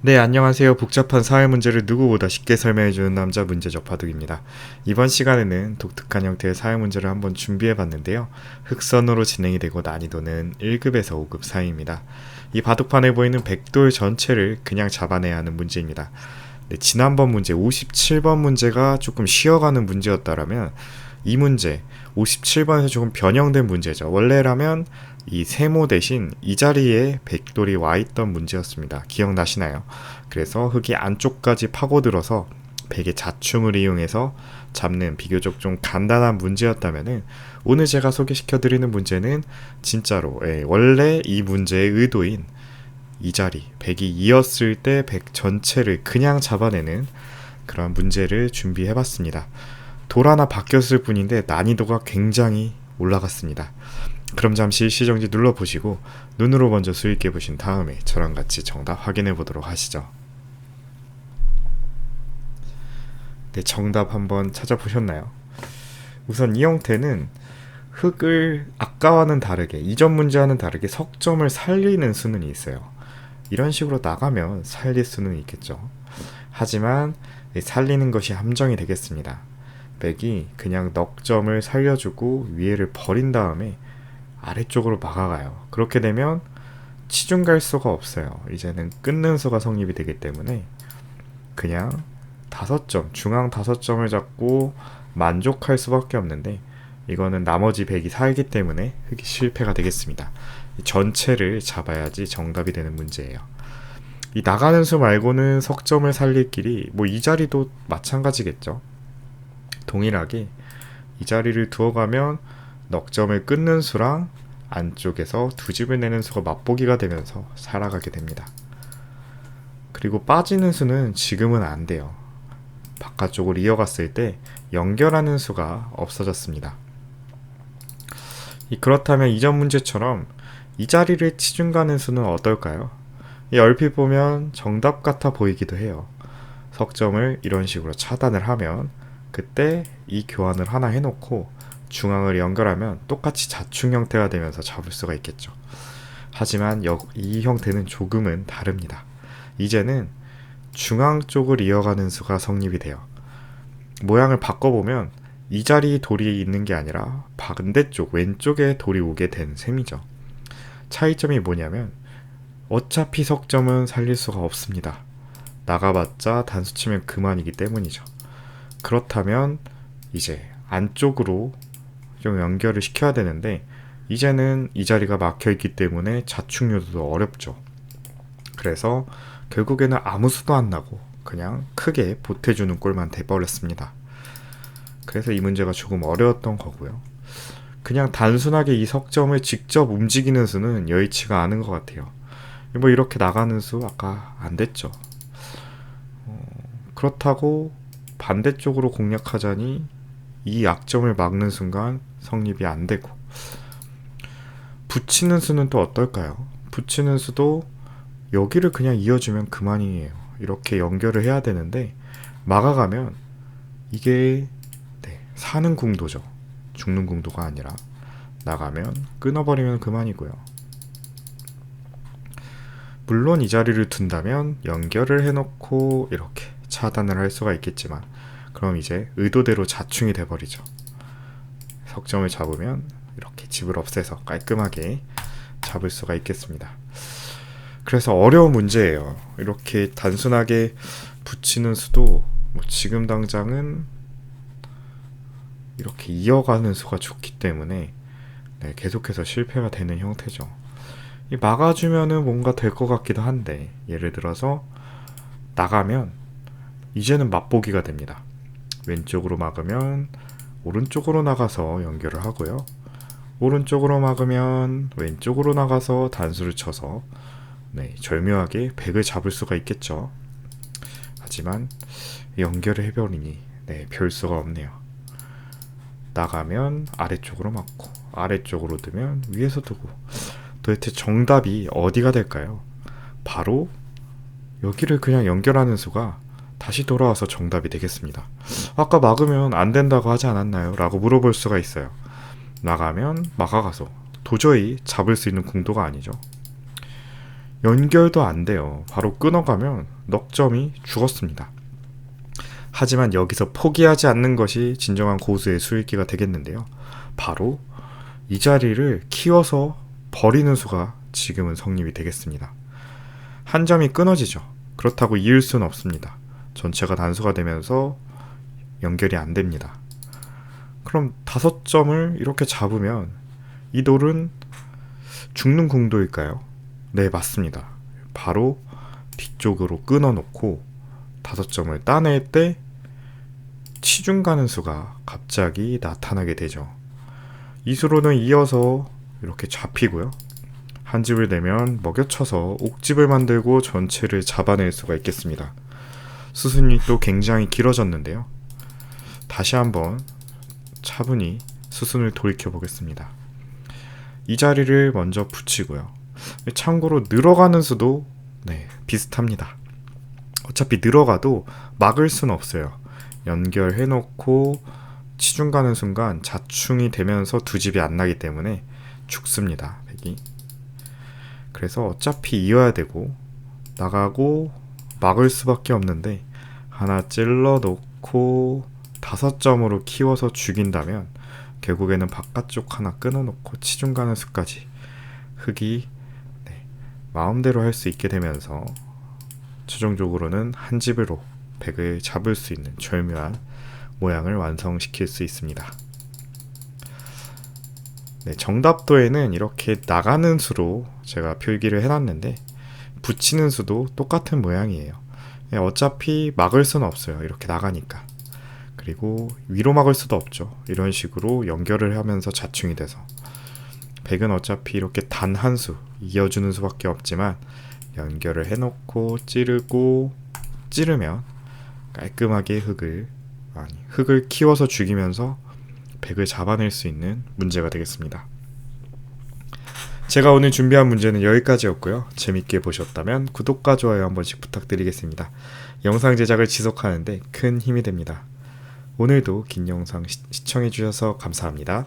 네, 안녕하세요. 복잡한 사회 문제를 누구보다 쉽게 설명해주는 남자 문제적 바둑입니다. 이번 시간에는 독특한 형태의 사회 문제를 한번 준비해봤는데요. 흑선으로 진행이 되고 난이도는 1급에서 5급 사이입니다. 이 바둑판에 보이는 백돌 전체를 그냥 잡아내야 하는 문제입니다. 네, 지난번 문제 57번 문제가 조금 쉬어가는 문제였다라면 이 문제 57번에서 조금 변형된 문제죠. 원래라면 이 세모 대신 이 자리에 백돌이 와 있던 문제였습니다. 기억나시나요? 그래서 흙이 안쪽까지 파고들어서 백의 자충을 이용해서 잡는 비교적 좀 간단한 문제였다면은 오늘 제가 소개시켜 드리는 문제는 진짜로 예, 원래 이 문제의 의도인 이 자리 백이 이었을 때 백 전체를 그냥 잡아내는 그런 문제를 준비해 봤습니다. 돌 하나 바뀌었을 뿐인데 난이도가 굉장히 올라갔습니다. 그럼 잠시 시정지 눌러보시고 눈으로 먼저 수익해 보신 다음에 저랑 같이 정답 확인해 보도록 하시죠. 네, 정답 한번 찾아보셨나요? 우선 이 형태는 흙을 아까와는 다르게 이전 문제와는 다르게 석점을 살리는 수는 있어요. 이런 식으로 나가면 살릴 수는 있겠죠. 하지만 살리는 것이 함정이 되겠습니다. 백이 그냥 넉점을 살려주고 위에를 버린 다음에 아래쪽으로 막아가요. 그렇게 되면 치중 갈 수가 없어요. 이제는 끊는 수가 성립이 되기 때문에 그냥 다섯 점, 중앙 다섯 점을 잡고 만족할 수밖에 없는데 이거는 나머지 백이 살기 때문에 흑이 실패가 되겠습니다. 전체를 잡아야지 정답이 되는 문제예요. 이 나가는 수 말고는 석점을 살릴 길이 뭐 이 자리도 마찬가지겠죠. 동일하게 이 자리를 두어가면 넉 점을 끊는 수랑 안쪽에서 두 집을 내는 수가 맛보기가 되면서 살아가게 됩니다. 그리고 빠지는 수는 지금은 안 돼요. 바깥쪽으로 이어갔을 때 연결하는 수가 없어졌습니다. 그렇다면 이전 문제처럼 이 자리를 치중 가는 수는 어떨까요? 얼핏 보면 정답 같아 보이기도 해요. 석점을 이런 식으로 차단을 하면 그때 이 교환을 하나 해놓고 중앙을 연결하면 똑같이 자충 형태가 되면서 잡을 수가 있겠죠. 하지만 이 형태는 조금은 다릅니다. 이제는 중앙 쪽을 이어가는 수가 성립이 돼요. 모양을 바꿔보면 이 자리 돌이 있는 게 아니라 반대쪽 왼쪽에 돌이 오게 된 셈이죠. 차이점이 뭐냐면 어차피 석점은 살릴 수가 없습니다. 나가봤자 단수 치면 그만이기 때문이죠. 그렇다면 이제 안쪽으로 좀 연결을 시켜야 되는데 이제는 이 자리가 막혀 있기 때문에 자충요도 어렵죠. 그래서 결국에는 아무 수도 안 나고 그냥 크게 보태주는 꼴만 돼버렸습니다. 그래서 이 문제가 조금 어려웠던 거고요. 그냥 단순하게 이 석점을 직접 움직이는 수는 여의치가 않은 것 같아요. 뭐 이렇게 나가는 수 아까 안 됐죠. 어, 그렇다고 반대쪽으로 공략하자니 이 약점을 막는 순간 성립이 안 되고 붙이는 수는 또 어떨까요? 붙이는 수도 여기를 그냥 이어주면 그만이에요. 이렇게 연결을 해야 되는데 막아가면 이게 네, 사는 궁도죠. 죽는 궁도가 아니라 나가면 끊어버리면 그만이고요. 물론 이 자리를 둔다면 연결을 해놓고 이렇게 차단을 할 수가 있겠지만 그럼 이제 의도대로 자충이 돼버리죠. 석점을 잡으면 이렇게 집을 없애서 깔끔하게 잡을 수가 있겠습니다. 그래서 어려운 문제예요. 이렇게 단순하게 붙이는 수도 뭐 지금 당장은 이렇게 이어가는 수가 좋기 때문에 네, 계속해서 실패가 되는 형태죠. 이 막아주면은 뭔가 될 것 같기도 한데 예를 들어서 나가면 이제는 맛보기가 됩니다. 왼쪽으로 막으면 오른쪽으로 나가서 연결을 하고요. 오른쪽으로 막으면 왼쪽으로 나가서 단수를 쳐서 네, 절묘하게 백을 잡을 수가 있겠죠. 하지만 연결을 해버리니 네, 별 수가 없네요. 나가면 아래쪽으로 막고 아래쪽으로 두면 위에서 두고 도대체 정답이 어디가 될까요? 바로 여기를 그냥 연결하는 수가 다시 돌아와서 정답이 되겠습니다. 아까 막으면 안 된다고 하지 않았나요? 라고 물어볼 수가 있어요. 나가면 막아가서 도저히 잡을 수 있는 궁도가 아니죠. 연결도 안 돼요. 바로 끊어가면 넉점이 죽었습니다. 하지만 여기서 포기하지 않는 것이 진정한 고수의 수익기가 되겠는데요. 바로 이 자리를 키워서 버리는 수가 지금은 성립이 되겠습니다. 한 점이 끊어지죠. 그렇다고 이을 수는 없습니다. 전체가 단수가 되면서 연결이 안 됩니다. 그럼 다섯 점을 이렇게 잡으면 이 돌은 죽는 궁도일까요? 네, 맞습니다. 바로 뒤쪽으로 끊어 놓고 다섯 점을 따낼 때 치중 가는 수가 갑자기 나타나게 되죠. 이 수로는 이어서 이렇게 잡히고요. 한 집을 내면 먹여쳐서 옥집을 만들고 전체를 잡아낼 수가 있겠습니다. 수순이 또 굉장히 길어졌는데요. 다시 한번 차분히 수순을 돌이켜 보겠습니다. 이 자리를 먼저 붙이고요. 참고로 늘어가는 수도 네, 비슷합니다. 어차피 늘어가도 막을 수는 없어요. 연결해 놓고 치중 가는 순간 자충이 되면서 두 집이 안 나기 때문에 죽습니다. 백이. 그래서 어차피 이어야 되고 나가고 막을 수밖에 없는데 하나 찔러 놓고 다섯 점으로 키워서 죽인다면 결국에는 바깥쪽 하나 끊어 놓고 치중 가는 수까지 흙이 네, 마음대로 할 수 있게 되면서 최종적으로는 한 집으로 백을 잡을 수 있는 절묘한 모양을 완성시킬 수 있습니다. 네, 정답도에는 이렇게 나가는 수로 제가 표기를 해놨는데 붙이는 수도 똑같은 모양이에요. 네, 어차피 막을 수는 없어요. 이렇게 나가니까. 그리고 위로 막을 수도 없죠. 이런 식으로 연결을 하면서 자충이 돼서 백은 어차피 이렇게 단 한 수 이어주는 수밖에 없지만 연결을 해놓고 찌르고 찌르면 깔끔하게 흙을 아니 흙을 키워서 죽이면서 백을 잡아낼 수 있는 문제가 되겠습니다. 제가 오늘 준비한 문제는 여기까지였고요. 재밌게 보셨다면 구독과 좋아요 한 번씩 부탁드리겠습니다. 영상 제작을 지속하는데 큰 힘이 됩니다. 오늘도 긴 영상 시, 시청해주셔서 감사합니다.